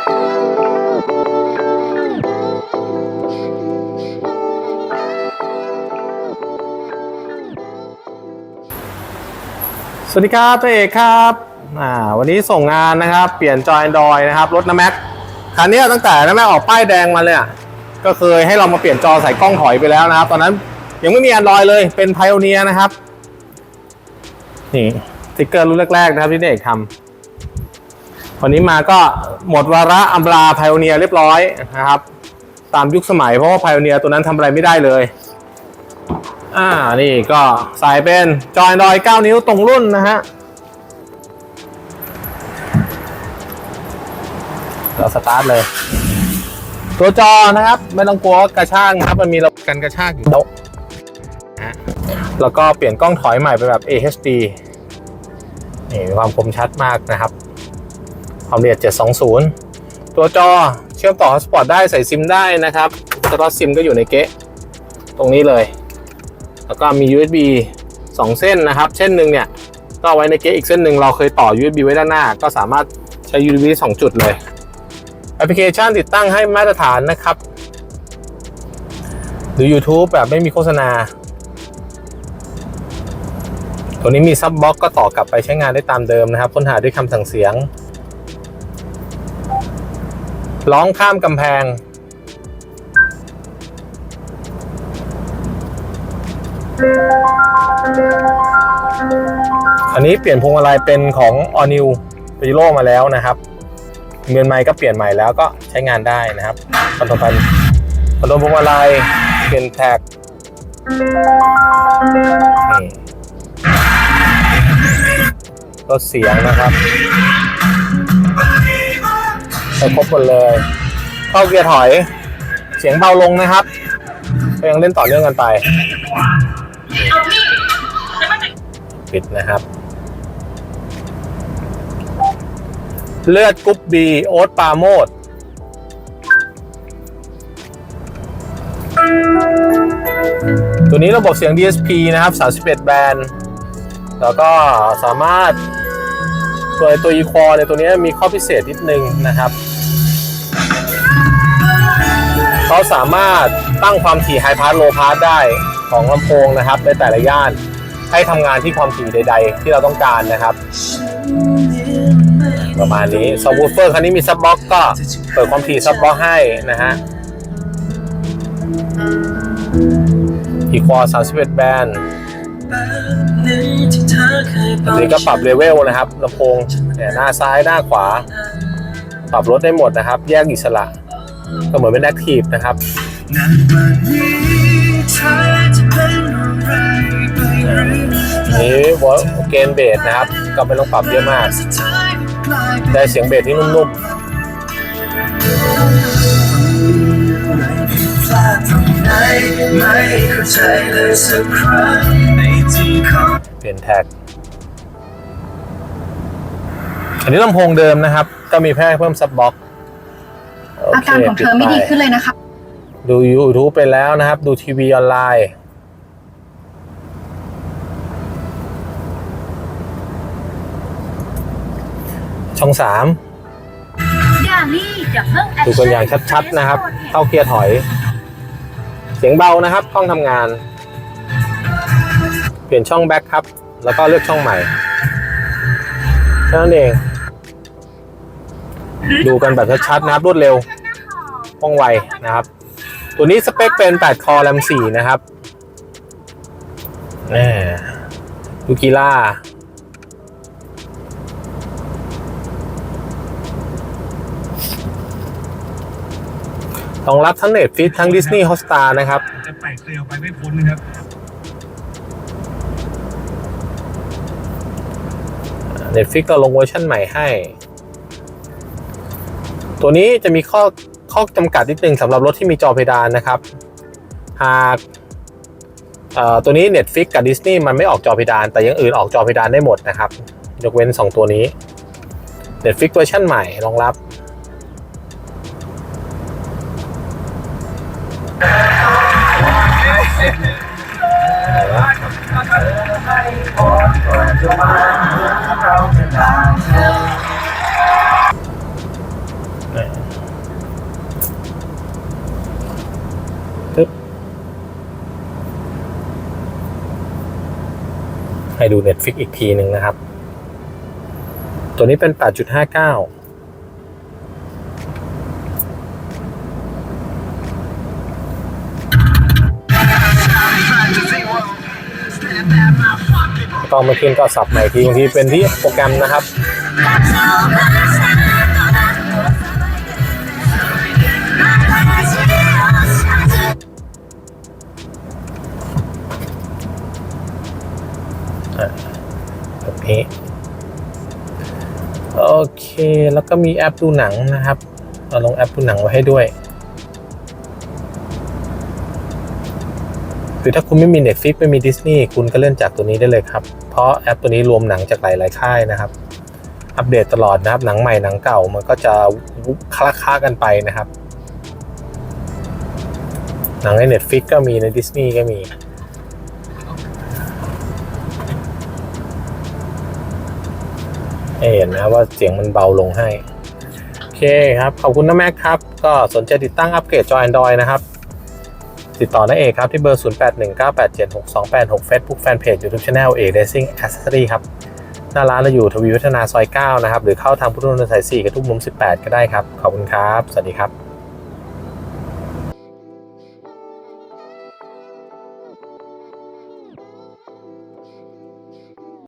สวัสดีครับตัวเอกครับอ่าวันนี้ส่งงานนะครับ เปลี่ยนจอย Android นะครับรถน้าแม็กคันนี้ตั้งแต่น้าแม็กออกป้ายแดงมาเลยก็เคยให้เรามาเปลี่ยนจอใส่กล้องถอยไปแล้วนะครับ ตอนนั้นยังไม่มี Android เลยเป็นไพ o อเนียนะครับ นี่สติ๊กเกอร์รุ่นแรกๆนะครับที่ตัวเอกทำ วันนี้มาก็หมดวาระอัมลาไพ o อเนียเรียบร้อยนะครับ ตามยุคสมัยเพราะว่าไพ o อเนียตัวนั้นทำอะไรไม่ได้เลย อ่านี่ก็ใสายเป็นจอย Android 9นิ้วตรงรุ่นนะฮะเราสตาร์ทเลย ตัวจอนะครับ ไม่ต้องกลัวกระชากนะครับ มันมีระบบกันกระชากอยู่โต๊ะนะฮะแล้วก็เปลี่ยนกล้องถอยใหม่ไปแบบ AHD นี่มีความคมชัดมากนะครับ ความละเอียด 720 ตัวจอเชื่อมต่อ Hotspot ได้ใส่ซิมได้นะครับสล็อตซิมก็อยู่ในเก๊ะตรงนี้เลย แล้วก็มี USB 2 เส้นนะครับ เส้นหนึ่งเนี่ยก็ไว้ในเก๊ะอีกเส้นหนึ่งเราเคยต่อ USB ไว้ด้านหน้า ก็สามารถใช้ USB 2 จุดเลยแอปพลิเคชันติดตั้งให้มาตรฐานนะครับดู YouTube แบบไม่มีโฆษณา ตัวนี้มีซับบล็อกก็ต่อกลับไปใช้งานได้ตามเดิมนะครับ ค้นหาด้วยคำสั่งเสียง ร้องข้ามกำแพง อันนี้เปลี่ยนพวงมาลัยเป็นของ All New p a j e r o มาแล้วนะครับเงินไม้ก็เปลี่ยนใหม่แล้วก็ใช้งานได้นะครับคอนโทรลพันคอนโทรลพวงมาลัยเปลี่ยนแท็กนี่ลดเสียงนะครับ ไปครบหมดเลยเข้าเกียร์ถอย เสียงเบาลงนะครับก็ยังเล่นต่อเนื่องกันไป ปิดนะครับ เลือดกรุ๊ปบีโอ๊ตปาโมดตัวนี้ระบบเสียง DSP นะครับ 31 แบนด์ แล้วก็สามารถ ตัวตัว e q u a l ในยตัวนี้มีข้อพิเศษนิดนึงนะครับเขาสามารถตั้งความถี่ High Pass Low Pass ได้ของลำโพงนะครับในแต่ละย่าน ให้ทำงานที่ความถี่ใด ๆ ที่เราต้องการนะครับ ประมาณนี้ซับวูเฟอร์คันนี้มีซับบ็อกก็เปิดความถี่ซับบ็อกให้นะฮะอีควอ31แบนด์ อันนี้ก็ปรับเลเวลนะครับลำโพงเนี่ยหน้าซ้ายหน้าขวา ปรับลดได้หมดนะครับ แยกอิสระ ก็เหมือนเป็นแอคทีฟนะครับนี้วอลเกนเบสนะครับ ก็ไม่ต้องปรับเยอะมาก ได้เสียงเบสที่นุ่มๆเปลี่ยนแท็ก อันนี้ลำโพงเดิมนะครับ ก็มีแค่เพิ่มซับบ็อกโอาการของเธอไม่ดีขึ้นเลยนะคะ ดู YouTube ไปแล้วนะครับ ดูทีวีออนไลน์ช่องสามดาลี่ดับเบิลแอคดูกันอย่างชัดๆนะครับ เข้าเกียร์ถอย เสียงเบานะครับห้องทำงาน เปลี่ยนช่องแบ็คครับ แล้วก็เลือกช่องใหม่แค่นั้นเอง ดูกันแบบชัดๆนะครับรวดเร็วว่องไวนะครับ ตัวนี้สเปคเป็น 8 คอแรม4นะครับแหมดูกีล่ารองรับทั้ง Netflix ทั้ง Disney Hotstar นะครับ จะแปลกเกลียวไปไม่พ้นนะครับ Netflix ก็ลงเวอร์ชันใหม่ให้ ตัวนี้จะมีข้อข้อจำกัดนิดนึงสำหรับรถที่มีจอเพดานนะครับ หากตัวนี้ Netflix กับ Disney มันไม่ออกจอเพดาน แต่ยังอื่นออกจอเพดานได้หมดนะครับ ยกเว้น 2 ตัวนี้ Netflix เวอร์ชันใหม่รองรับ ให้ดู Netflix อีกทีหนึ่งนะครับ ตัวนี้เป็น 8.59 ตอนเมื่อคืนก็สับใหม่ทีบางทีเป็นที่โปรแกรมนะครับแบบนี้โอเค แล้วก็มีแอปดูหนังนะครับ เราลงแอปดูหนังไว้ให้ด้วย คือถ้าคุณไม่มี Netflix ไม่มี Disney คุณก็เล่นจากตัวนี้ได้เลยครับ เพราะแอปตัวนี้รวมหนังจากหลาย ๆ ค่ายนะครับ อัปเดตตลอดนะครับ หนังใหม่หนังเก่ามันก็จะคละค้ากันไปนะครับ หนังใน Netflix ก็มีใน Disney ก็มีเห็นนะว่าเสียงมันเบาลงให้ โอเคครับ ขอบคุณนะแม็กครับ ก็สนใจติดตั้งอัปเกรดจอ Android นะครับ ติดต่อน้าเอกครับที่เบอร์ 0819876286 Facebook Fanpage YouTube Channel เอก Racing Accessory ครับ หน้าร้านเราอยู่ทวีวัฒนาซอย 9 นะครับ หรือเข้าทางพุทธมณฑลสาย 4 กระทุ่มมุม 18 ก็ได้ครับ ขอบคุณครับ สวัสดีครับ